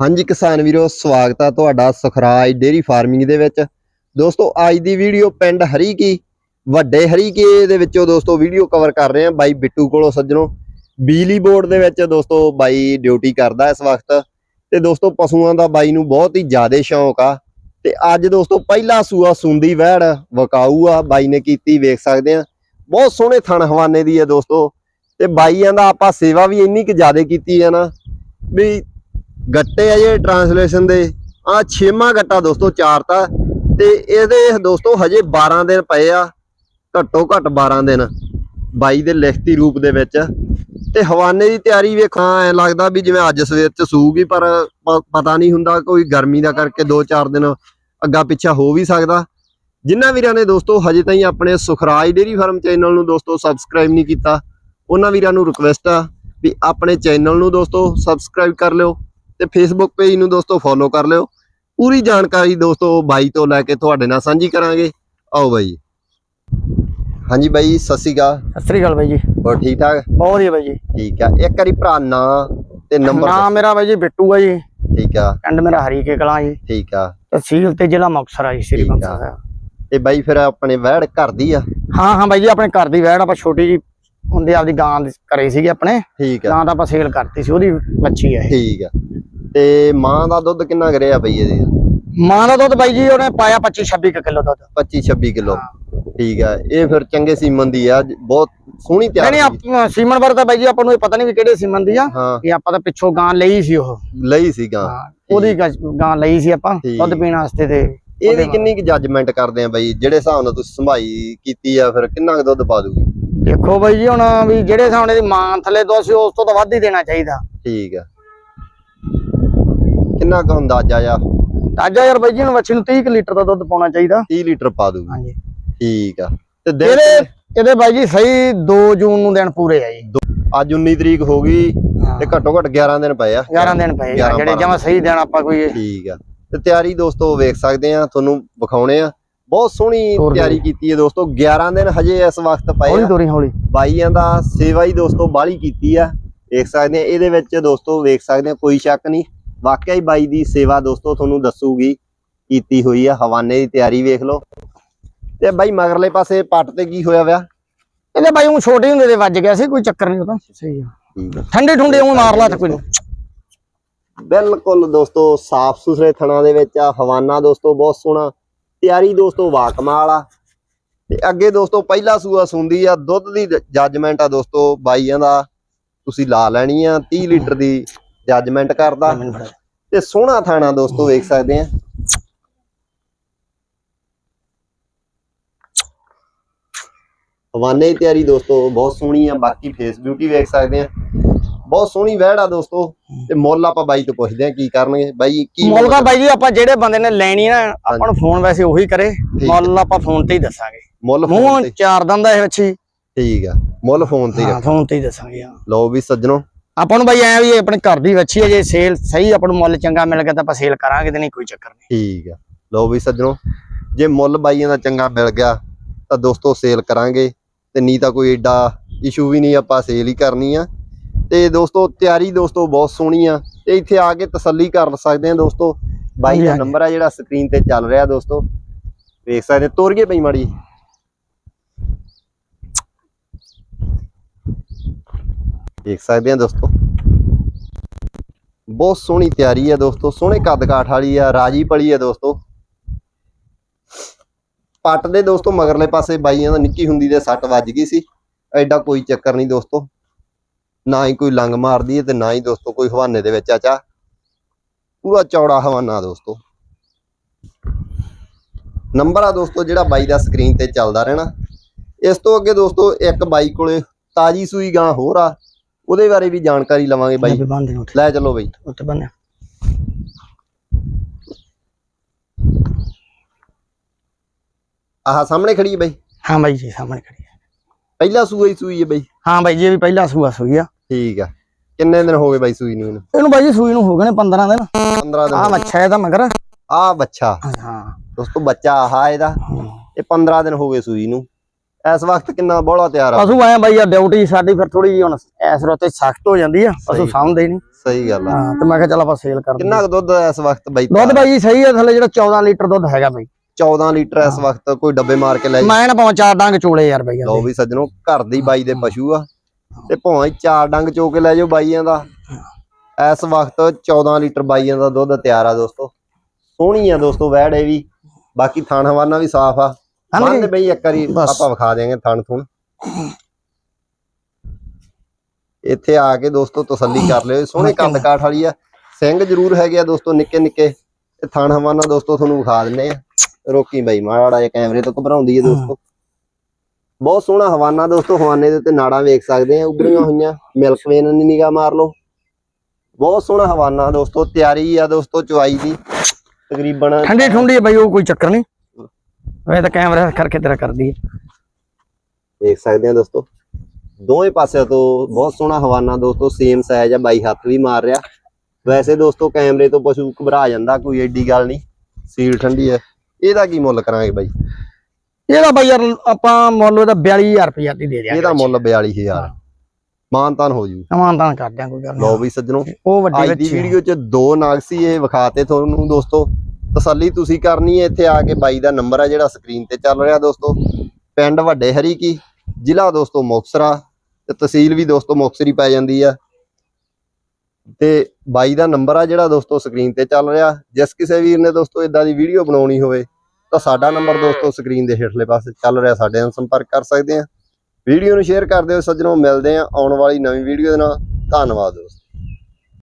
ਹਾਂਜੀ ਕਿਸਾਨ ਵੀਰੋ, ਸਵਾਗਤ ਆ ਤੁਹਾਡਾ ਸੁਖਰਾਜ ਡੇਰੀ ਫਾਰਮਿੰਗ ਦੇ ਵਿੱਚ। ਦੋਸਤੋ, ਅੱਜ ਦੀ ਵੀਡੀਓ ਪਿੰਡ ਹਰੀਕੀ ਵੱਡੇ ਹਰੀਕੇ ਦੇ ਵਿੱਚੋਂ ਦੋਸਤੋ ਵੀਡੀਓ ਕਵਰ ਕਰ ਰਹੇ ਹਾਂ ਬਾਈ ਬਿੱਟੂ ਕੋਲੋਂ ਸੱਜਣੋ। ਬਿਜਲੀ ਬੋਰਡ ਦੇ ਵਿੱਚ ਦੋਸਤੋ ਬਾਈ ਡਿਊਟੀ ਕਰਦਾ ਇਸ ਵਕਤ। ਤੇ ਦੋਸਤੋ ਪਸ਼ੂਆਂ ਦਾ ਬਾਈ ਨੂੰ ਬਹੁਤ ਹੀ ਜ਼ਿਆਦਾ ਸ਼ੌਂਕ ਆ। ਤੇ ਅੱਜ ਦੋਸਤੋ ਪਹਿਲਾ ਸੂਆ ਸੁੰਦੀ ਵਹਿੜ ਵਕਾਊ ਆ, ਬਾਈ ਨੇ ਕੀਤੀ, ਵੇਖ ਸਕਦੇ ਆ। ਬਹੁਤ ਸੋਹਣੇ ਥਣ ਹਵਾਨੇ ਦੀ ਆ ਦੋਸਤੋ। ਤੇ ਬਾਈਆਂ ਦਾ ਆਪਾਂ ਸੇਵਾ ਵੀ ਇੰਨੀ ਕਿ ਜ਼ਿਆਦਾ ਕੀਤੀ ਆ ਨਾ, ਵੀ ਗੱਟੇ ਆ ਜੇ ਟਰਾਂਸਲੇਸ਼ਨ ਦੇ। ਆ ਛੇਵਾਂ ਗੱਟਾ ਦੋਸਤੋ ਚਾਰਤਾ ਤੇ। ਇਹਦੇ ਦੋਸਤੋ, ਹਜੇ 12 ਦਿਨ ਪਏ ਆ। ਘੱਟੋ ਘੱਟ 12 ਦਿਨ। ਬਾਈ ਦੇ ਲਿਖਤੀ ਰੂਪ ਦੇ ਵਿੱਚ। ਤੇ ਹਵਾਨੇ ਦੀ ਤਿਆਰੀ ਵੇਖਾਂ। ਐ ਲੱਗਦਾ ਵੀ ਜਿਵੇਂ ਅੱਜ ਸਵੇਰ ਚ ਸੂਗੀ ਪਰ ਪਤਾ ਨਹੀਂ ਹੁੰਦਾ ਕੋਈ ਗਰਮੀ ਦਾ ਕਰਕੇ 2-4 ਦਿਨ ਅੱਗਾ ਪਿੱਛਾ ਹੋ ਵੀ ਸਕਦਾ। ਜਿਨ੍ਹਾਂ ਵੀਰਾਂ ਨੇ ਦੋਸਤੋ, ਹਜੇ ਤਾਈਂ ਆਪਣੇ ਸੁਖਰਾਜ ਡੇਰੀ ਫਾਰਮ ਚੈਨਲ ਨੂੰ ਦੋਸਤੋ ਸਬਸਕ੍ਰਾਈਬ ਨਹੀਂ ਕੀਤਾ, ਉਹਨਾਂ ਵੀਰਾਂ ਨੂੰ ਰਿਕਵੈਸਟ ਆ ਵੀ ਆਪਣੇ ਚੈਨਲ ਨੂੰ ਦੋਸਤੋ ਸਬਸਕ੍ਰਾਈਬ ਕਰ ਲਿਓ। ਤੇ ਫੇਸਬੁੱਕ ਪੇਜ ਨੂੰ ਦੋਸਤੋ ਫੋਲੋ ਕਰ ਲਿਓ। ਪੂਰੀ ਜਾਣਕਾਰੀ ਦੋਸਤੋ ਬਾਈ ਤੋਂ ਲੈ ਕੇ ਤੁਹਾਡੇ ਨਾਲ ਸਾਂਝੀ ਕਰਾਂਗੇ। ਆਓ ਬਾਈ ਹਾਂਜੀ ਬਾਈ ਸਤਿ ਸ਼੍ਰੀ ਅਕਾਲ। ਸਤਿ ਸ੍ਰੀ ਅਕਾਲ ਬਾਈ ਜੀ। ਹੋਰ ਠੀਕ ਠਾਕ? ਬਹੁਤ ਵਧੀਆ ਬਾਈ ਜੀ। ਠੀਕ ਆ। ਇੱਕ ਵਾਰੀ ਭਰਾ ਨਾਂ ਤੇ ਨੰਬਰ ਨਾਮ ਮੇਰਾ ਬਾਈ ਜੀ ਬਿੱਟੂ ਆ ਜੀ। ਠੀਕ ਆ। ਪਿੰਡ ਮੇਰਾ ਹਰੀਕੇ ਕਲਾਂ ਜੀ। ਠੀਕ ਆ। ਤਹਿਸੀਲ ਤੇ ਜ਼ਿਲ੍ਹਾ ਮੁਕਤਸਰ ਆ ਜੀ ਸ੍ਰੀ ਠੀਕ ਆ। ਮੁਕਤਸਰ ਸਾਹਿਬ। ਤੇ ਬਾਈ ਫਿਰ ਆਪਣੇ ਵਹਿੜ ਘਰ ਦੀ ਆ? ਹਾਂ ਹਾਂ ਬਾਈ ਜੀ ਆਪਣੇ ਘਰ ਦੀ ਵੈੜ ਆਪਾਂ ਛੋਟੀ ਜੀ ਹੁੰਦੇ ਆਪਦੀ ਗਾਂ ਦੀ ਕਰੇ ਸੀਗੇ ਆਪਣੇ। ਠੀਕ ਆ। ਗਾਂ ਤਾਂ ਆਪਾਂ ਸੇਲ ਕਰਤੀ ਸੀ ਉਹਦੀ ਬੱਚੀ ਆ ਇਹ। ਠੀਕ ਆ। ਤੇ ਮਾਂ ਦਾ ਦੁੱਧ ਕਿੰਨਾ ਕਰਿਆ ਬਈ ਇਹਦੀ? ਮਾਂ ਦਾ ਦੁੱਧ ਬਾਈ ਜੀ ਉਹਨੇ ਪਾਇਆ 25 26 ਕਿਲੋ ਦੁੱਧ। 25 26 ਕਿਲੋ। ਠੀਕ ਆ ਇਹ ਫਿਰ ਚੰਗੇ ਸੀਮਨ ਦੀ ਆ ਬਹੁਤ ਸੋਹਣੀ ਨਹੀਂ ਤਿਆਰ ਨਹੀਂ। ਆਪ- ਸੀਮਨ ਵਰ ਤਾਂ ਬਾਈ ਜੀ ਆਪਾਂ ਨੂੰ ਇਹ ਪਤਾ ਨਹੀਂ ਵੀ ਕਿਹੜੇ ਸੀਮਨ ਦੀ ਆ। ਇਹ ਆਪਾਂ ਤਾਂ ਪਿੱਛੋਂ ਗਾਂ ਲਈ ਸੀ ਉਹ। ਲਈ ਸੀਗਾ ਹਾਂ ਉਹਦੀ ਗ- ਗਾਂ ਲਈ ਸੀ ਆਪਾਂ। ਦੁੱਧ ਪੀਣ ਵਾਸਤੇ ਤੇ ਇਹਦੀ ਕਿੰਨੀ ਕੁ ਜੱਜਮੈਂਟ ਕਰਦੇ ਆ ਬਈ? ਜਿਹੜੇ ਹਿਸਾਬ ਨਾਲ ਤੁਸੀਂ ਸੰਭਾਈ ਕੀਤੀ ਆ ਫਿਰ ਕਿੰਨਾ ਕੁ ਦੁੱਧ ਪਾ ਦੂਗੀ ਦੇਖੋ ਬਾਈ ਜੀ ਹੁਣ ਵੀ ਜਿਹੜੇ ਸਾਹਮਣੇ ਦੀ ਮਾਂ ਥੱਲੇ ਦੋ ਸੀ ਉਸ ਤੋਂ ਤਾਂ ਵੱਧ ਹੀ ਦੇਣਾ ਚਾਹੀਦਾ। ਠੀਕ ਆ। ਕਿੰਨਾ ਕੁ ਅੰਦਾਜ਼ਾ ਆ? ਤਾਜਾ ਯਾਰ ਬਾਈ ਜੀ ਨੂੰ ਬੱਚੀ ਨੂੰ 30 ਕੁ ਲੀਟਰ ਦਾ ਦੁੱਧ ਪਾਉਣਾ ਚਾਹੀਦਾ। 30 ਲੀਟਰ ਪਾ ਦੂਗੀ ਹਾਂਜੀ। ਠੀਕ ਆ। ਤੇ ਦਿਨ ਇਹਦੇ ਇਹਦੇ ਬਾਈ ਜੀ ਸਹੀ 2 ਜੂਨ ਨੂੰ ਦਿਨ ਪੂਰੇ ਆ ਜੀ। ਅੱਜ 19 ਤਰੀਕ ਹੋ ਗਈ ਤੇ ਘੱਟੋ ਘੱਟ 11 ਦਿਨ ਪਏ ਆ। 11 ਦਿਨ ਪਏ ਆ 11 ਜਿਹੜੇ ਜਮਾ ਸਹੀ ਦਿਨ ਆਪਾਂ ਕੋਈ ਠੀਕ ਆ। ਤੇ ਤਿਆਰੀ ਦੋਸਤੋ ਵੇਖ ਸਕਦੇ ਆ ਤੁਹਾਨੂੰ ਵਿਖਾਉਣੇ ਆ। ਬਹੁਤ ਸੋਹਣੀ ਤਿਆਰੀ ਕੀਤੀ ਹੈ ਦੋਸਤੋ। 11 ਦਿਨ ਹਜੇ ਇਸ ਵਕਤ ਪਏ ਹੌਲੀ ਤੋਰੀ ਹੌਲੀ। ਬਾਈਆਂ ਦਾ ਸੇਵਾ ਹੀ ਦੋਸਤੋ ਬਾਹਲੀ ਕੀਤੀ ਆ। ਵੇਖ ਸਕਦੇ ਆ ਇਹਦੇ ਵਿੱਚ ਦੋਸਤੋ ਵੇਖ ਸਕਦੇ ਆ ਕੋਈ ਸ਼ੱਕ ਨਹੀਂ। ਵਾਕਿਆ ਹੀ ਬਾਈ ਦੀ ਸੇਵਾ ਦੋਸਤੋ ਤੁਹਾਨੂੰ ਦੱਸੂਗੀ ਕੀਤੀ ਹੋਈ ਆ ਹਵਾਨੇ ਦੀ ਤਿਆਰੀ ਵੇਖ ਲਓ। ਤੇ ਬਾਈ ਮਗਰਲੇ ਪਾਸੇ ਪੱਟ ਤੇ ਕੀ ਹੋਇਆ ਵਿਆ? ਇਹਦੇ ਬਾਈ ਉਹ ਛੋਟੇ ਹੁੰਦੇ ਦੇ ਵੱਜ ਗਿਆ ਸੀ ਕੋਈ ਚੱਕਰ ਨਹੀਂ ਉਹਦਾ ਸਹੀ ਆ। ਠੰਡੇ ਠੁੰਡੇ ਉਹ ਮਾਰ ਲਾ ਤੇ ਕੋਈ। ਬਿਲਕੁਲ ਦੋਸਤੋ ਸਾਫ਼ ਸੁਥਰੇ ਥਣਾ ਦੇ ਵਿੱਚ ਆ ਹਵਾਨਾ ਦੋਸਤੋ ਬਹੁਤ ਸੋਹਣਾ। ਤਿਆਰੀ ਦੋਸਤੋ ਵਾਕਮਾਲ ਆ। ਤੇ ਅੱਗੇ ਦੋਸਤੋ ਪਹਿਲਾ ਸੂਆ ਸੁੰਦੀ ਆ ਦੁੱਧ ਦੀ ਜੱਜਮੈਂਟ ਆ ਦੋਸਤੋ ਬਾਈਆਂ ਦਾ। ਤੁਸੀਂ ਲਾ ਲੈਣੀ ਆ 30 ਲੀਟਰ ਦੀ ਜੱਜਮੈਂਟ ਕਰਦਾ। ਤੇ ਸੋਹਣਾ ਥਾਣਾ ਦੋਸਤੋ ਵੇਖ ਸਕਦੇ ਆ। ਹਵਾਨੇ ਦੀ ਤਿਆਰੀ ਦੋਸਤੋ ਬਹੁਤ ਸੋਹਣੀ ਆ। ਬਾਕੀ ਫੇਸ ਬਿਊਟੀ ਵੇਖ ਸਕਦੇ ਆ। ਬਹੁਤ ਸੋਹਣੀ ਵਹਿੜ ਆ ਦੋਸਤੋ। ਤੇ ਮੁੱਲ ਆਪਾਂ ਬਾਈ ਤੋਂ ਪੁੱਛਦੇ ਆ ਕੀ ਕਰਨਗੇ? ਬਾਈ ਕੀ ਮੁੱਲ ਤਾਂ ਬਾਈ ਜੀ ਆਪਾਂ ਜਿਹੜੇ ਬੰਦੇ ਨੇ ਲੈਣੀ ਨਾ ਆਪਾਂ ਨੂੰ ਫੋਨ ਵੈਸੇ ਉਹੀ ਕਰੇ। ਮੁੱਲ ਆਪਾਂ ਫੋਨ ਤੇ ਹੀ ਦੱਸਾਂਗੇ। ਮੁੱਲ ਫੋਨ ਚਾਰ ਦੰਦ ਦਾ ਇਹ ਵੱਛੀ ਠੀਕ ਆ। ਮੁੱਲ ਫੋਨ ਤੇ ਹੀ। ਫੋਨ ਤੇ ਹੀ ਦੱਸਾਂਗੇ ਲਓ ਵੀ ਸੱਜਣੋ। ਆਪਾਂ ਨੂੰ ਬਾਈ ਐ ਵੀ ਆਪਣੇ ਘਰ ਦੀ ਵੱਛੀ ਹੈ ਜੇ ਸੇਲ ਸਹੀ ਆਪਾਂ ਨੂੰ ਮੁੱਲ ਚੰਗਾ ਮਿਲ ਗਿਆ ਤਾਂ ਆਪਾਂ ਸੇਲ ਕਰਾਂਗੇ ਤੇ ਨਹੀਂ ਕੋਈ ਚੱਕਰ ਨਹੀਂ। ਠੀਕ ਆ। ਲਓ ਵੀ ਸੱਜਣੋ ਜੇ ਮੁੱਲ ਬਾਈਆਂ ਦਾ ਚੰਗਾ ਮਿਲ ਗਿਆ ਤਾਂ ਦੋਸਤੋ ਸੇਲ ਕਰਾਂਗੇ ਤੇ ਨਹੀਂ ਤਾਂ ਕੋਈ ਏਡਾ ਇਸ਼ੂ ਵੀ ਨਹੀਂ ਆਪਾਂ ਸੇਲ ਹੀ ਕਰਨੀ ਆ। ਤੇ ਦੋਸਤੋ ਤਿਆਰੀ ਦੋਸਤੋ ਬਹੁਤ ਸੋਹਣੀ ਆ। ਤੇ ਇੱਥੇ ਆ ਕੇ ਤਸੱਲੀ ਕਰ ਸਕਦੇ ਆ ਦੋਸਤੋ। ਬਾਈ ਦਾ। ਨੰਬਰ ਆ ਜਿਹੜਾ ਸਕਰੀਨ ਤੇ ਚੱਲ ਰਿਹਾ ਦੋਸਤੋ। ਵੇਖ ਸਕਦੇ। ਤੋਰੀਏ ਪਈ ਮਾੜੀ ਦੇਖ ਸਕਦੇ ਆ ਦੋਸਤੋ। ਬਹੁਤ ਸੋਹਣੀ ਤਿਆਰੀ ਹੈ ਦੋਸਤੋ, ਸੋਹਣੇ ਕੱਦ ਕਾਠ ਵਾਲੀ ਆ, ਰਾਜੀ ਪਲੀ ਆ ਦੋਸਤੋ। ਪੱਟ ਦੇ ਦੋਸਤੋ, ਮਗਰਲੇ ਪਾਸੇ ਬਾਈਆਂ ਦਾ ਨਿੱਕੀ ਹੁੰਦੀ ਦੇ ਸੱਟ ਵੱਜ ਗਈ ਸੀ। ਐਡਾ ਕੋਈ ਚੱਕਰ ਨਹੀਂ ਦੋਸਤੋ। ਨਾ ਹੀ ਕੋਈ ਲੰਗ ਮਾਰਦੀ ਹੈ ਤੇ ਨਾ ਹੀ ਦੋਸਤੋ ਕੋਈ ਹਵਾਨੇ ਦੇ ਵਿੱਚ ਆਚਾ ਪੂਰਾ ਚੌੜਾ ਹਵਾਨਾ ਦੋਸਤੋ। ਨੰਬਰ ਆ ਦੋਸਤੋ ਜਿਹੜਾ ਬਾਈ ਦਾ ਸਕਰੀਨ ਤੇ ਚੱਲਦਾ ਰਹਿਣਾ। ਇਸ ਤੋਂ ਅੱਗੇ ਦੋਸਤੋ ਇੱਕ ਬਾਈ ਕੋਲੇ ਤਾਜੀ ਸੂਈ ਗਾਂ ਹੋਰ ਆ। ਉਹਦੇ ਬਾਰੇ ਵੀ ਜਾਣਕਾਰੀ ਲਵਾਂਗੇ ਬਾਈ। ਨੂੰ ਲੈ ਚੱਲੋ ਬਾਈ। ਉੱਤੇ ਬੰਨ ਆਹ ਸਾਹਮਣੇ ਖੜੀ ਹੈ ਬਾਈ। ਹਾਂ ਬਾਈ ਜੀ ਸਾਹਮਣੇ ਖੜੀ ਹੈ। ਪਹਿਲਾ ਸੂਆ ਹੀ ਸੂਈ ਹੈ ਬਾਈ। ਹਾਂ ਬਾਈ ਜੀ ਇਹ ਵੀ ਪਹਿਲਾ ਸੂਆ ਸੂਈ ਆ। ਠੀਕ ਆ। ਕਿੰਨੇ ਦਿਨ ਹੋ ਗਏ ਬਾਈ ਸੂਈ ਨੂੰ ਇਹਨੂੰ? ਇਹਨੂੰ ਬਾਈ ਜੀ ਸੂਈ ਨੂੰ ਹੋ ਗਏ ਨੇ 15 ਦਿਨ। 15 ਦਿਨ ਆ ਮੱਛਾ ਇਹਦਾ ਮਗਰ। ਆ ਬੱਚਾ। ਹਾਂ। ਦੋਸਤੋ ਬੱਚਾ ਆਹ ਇਹਦਾ। ਇਹ 15 ਦਿਨ ਹੋ ਗਏ ਸੂਈ ਨੂੰ। ਇਸ ਵਕਤ ਕਿੰਨਾ ਬੋਲਾ ਤਿਆਰ ਆ। ਪਸ਼ੂ ਆਇਆ ਬਾਈ ਆ ਡਿਊਟੀ ਸਾਡੀ ਫਿਰ ਥੋੜੀ ਜਿਹੀ ਹੁਣ ਐਸ ਰੋਤੇ ਸਖਤ ਹੋ ਜਾਂਦੀ ਆ ਪਸ਼ੂ ਸਹੀ। ਸਾਂਭਦੇ ਨਹੀਂ। ਸਹੀ ਗੱਲ ਆ। ਹਾਂ ਤੇ ਮੈਂ ਕਿਹਾ ਚੱਲ ਆਪਾਂ ਸੇਲ ਕਰ ਕਿੰਨਾ ਦੁੱਧ ਇਸ ਵਕਤ ਬਾਈ ਦੁੱਧ ਬਾਈ ਜੀ ਸਹੀ ਹੈ ਥੱਲੇ ਜਿਹੜਾ 14 ਲੀਟਰ ਦੁੱਧ ਹੈਗਾ ਬਾਈ। 14 ਲੀਟਰ ਇਸ ਵਕਤ ਕੋਈ ਡੱਬੇ ਮਾਰ ਕੇ ਲੈ ਮੈਂ ਨਾ ਪਾਵਾਂ ਚਾਰ ਡੰਗ ਚੋਲੇ ਯਾਰ ਬਾਈ ਲਓ ਵੀ ਸੱਜਣੋ ਘਰ ਦੀ ਬਾਈ ਦੇ ਪਸ਼ੂ ਆ। ਤੇ ਭਾਵੇਂ ਚਾਰ ਡੰਗ ਚੋ ਕੇ ਲੈ ਜਾਓ ਬਾਈਆਂ ਦਾ। ਇਸ ਵਕਤ 14 ਲੀਟਰ ਬਾਈਆਂ ਦਾ ਦੁੱਧ ਤਿਆਰ ਆ ਦੋਸਤੋ। ਸੋਹਣੀ ਆ ਦੋਸਤੋ ਵੈੜ ਇਹ ਵੀ। ਬਾਕੀ ਥਣ ਹਵਾਨਾ ਵੀ ਸਾਫ਼ ਆ। ਬੰਨ ਬਈ ਇੱਕ ਵਾਰੀ। ਆਪਾਂ ਵਿਖਾ ਦੇਾਂਗੇ ਥਣ ਥੁਣ। ਇੱਥੇ ਆ ਕੇ ਦੋਸਤੋ ਤਸੱਲੀ ਕਰ ਲਿਓ। ਸੋਹਣੇ ਕੰਦ ਕਾਠ ਵਾਲੀ ਆ। ਸਿੰਘ ਜ਼ਰੂਰ ਹੈਗੇ ਆ ਦੋਸਤੋ ਨਿੱਕੇ ਨਿੱਕੇ। ਤੇ ਥਣ ਹਵਾਨਾ ਦੋਸਤੋ ਤੁਹਾਨੂੰ ਵਿਖਾ ਦਿੰਨੇ ਆ। ਰੋਕੀ ਬਾਈ ਮਾੜਾ ਜਿਹਾ ਕੈਮਰੇ ਤੋਂ ਘਬਰਾਉਂਦੀ ਹੈ ਦੋਸਤੋ। ਬਹੁਤ ਸੋਹਣਾ ਹਵਾਨਾ ਦੋਸਤੋ ਹਵਾਨੇ ਦੇ ਉੱਤੇ ਨਾੜਾਂ ਵੇਖ ਸਕਦੇ ਆ ਉਭਰੀਆਂ ਹੋਈਆਂ। ਮਿਲਕ ਵੇਨ ਦੀ ਨਿਗਾਹ ਮਾਰ ਲਓ। ਬਹੁਤ ਸੋਹਣਾ ਹਵਾਨਾ ਦੋਸਤੋ ਤਿਆਰੀ ਆ ਦੋਸਤੋ ਚੁਆਈ ਦੀ। ਤਕਰੀਬਨ ਠੰਡੀ ਠੁੰਡੀ ਬਾਈ ਉਹ ਕੋਈ ਚੱਕਰ ਨਹੀਂ। ਵੇ ਤਾਂ ਕੈਮਰਾ ਕਰਕੇ ਤੇਰਾ ਕਰਦੀ ਹੈ ਦੇਖ ਸਕਦੇ ਆ ਦੋਸਤੋ। ਦੋਵੇਂ ਪਾਸਿਆਂ ਤੋਂ ਬਹੁਤ ਸੋਹਣਾ ਹਵਾਨਾ ਦੋਸਤੋ ਸੇਮ ਸਾਈਜ਼ ਆ ਬਾਈ ਹੱਥ ਵੀ ਮਾਰ ਰਿਹਾ। ਵੈਸੇ ਦੋਸਤੋ ਕੈਮਰੇ ਤੋਂ ਪਸ਼ੂ ਘਬਰਾ ਜਾਂਦਾ ਕੋਈ ਐਡੀ ਗੱਲ ਨਹੀਂ। ਸੀਲ ਠੰਡੀ ਹੈ ਇਹਦਾ ਕੀ ਮੁੱਲ ਕਰਾਂਗੇ ਬਾਈ? ਇਹਦਾ ਬਾਈ ਯਾਰ ਆਪਾਂ ਮੁੱਲ ਇਹਦਾ 42000 ਰੁਪਇਆ ਦੀ ਦੇ ਦਿਆਂਗੇ ਇਹਦਾ ਮੁੱਲ 42000 ਮਾਨਤਾਨ ਹੋ ਜੂ। ਸਮਾਨਤਾਨ ਕਰ ਦਿਆਂ ਕੋਈ ਗੱਲ ਨਹੀਂ। ਵੀ ਸੱਜਣੋ ਉਹ ਵੱਡੀ ਵੀਡੀਓ 'ਚ ਦੋ ਨਾਗ ਸੀ ਇਹ ਵਿਖਾਤੇ ਤੁਹਾਨੂੰ ਦੋਸਤੋ। ਤਸੱਲੀ ਤੁਸੀਂ ਕਰਨੀ ਹੈ ਇੱਥੇ ਆ ਕੇ ਬਾਈ ਦਾ ਨੰਬਰ ਆ ਜਿਹੜਾ ਸਕਰੀਨ ਤੇ ਚੱਲ ਰਿਹਾ ਦੋਸਤੋ। ਪਿੰਡ ਵੱਡੇ ਹਰੀ ਕੀ, ਜ਼ਿਲ੍ਹਾ ਦੋਸਤੋ ਮੁਕਤਸਰਾ ਤੇ ਤਹਿਸੀਲ ਵੀ ਦੋਸਤੋ ਮੁਕਤਸਰ ਪੈ ਜਾਂਦੀ ਆ। ਤੇ ਬਾਈ ਦਾ ਨੰਬਰ ਆ ਜਿਹੜਾ ਦੋਸਤੋ ਸਕਰੀਨ ਤੇ ਚੱਲ ਰਿਹਾ। ਜਿਸ ਕਿਸੇ ਵੀਰ ਨੇ ਦੋਸਤੋ ਇਦਾਂ ਦੀ ਵੀਡੀਓ ਬਣਾਉਣੀ ਹੋਵੇ, ਤਾਂ ਸਾਡਾ ਨੰਬਰ ਦੋਸਤੋ ਸਕਰੀਨ ਦੇ ਹੇਠਲੇ ਪਾਸੇ ਚੱਲ ਰਿਹਾ। ਸਾਡੇ ਨਾਲ ਸੰਪਰਕ ਕਰ ਸਕਦੇ ਆ। ਵੀਡੀਓ ਨੂੰ ਸ਼ੇਅਰ ਕਰ ਦਿਓ ਸੱਜਣੋ। ਮਿਲਦੇ ਆ ਆਉਣ ਵਾਲੀ ਨਵੀਂ ਵੀਡੀਓ ਦੇ ਨਾਲ। ਧੰਨਵਾਦ ਦੋਸਤੋ।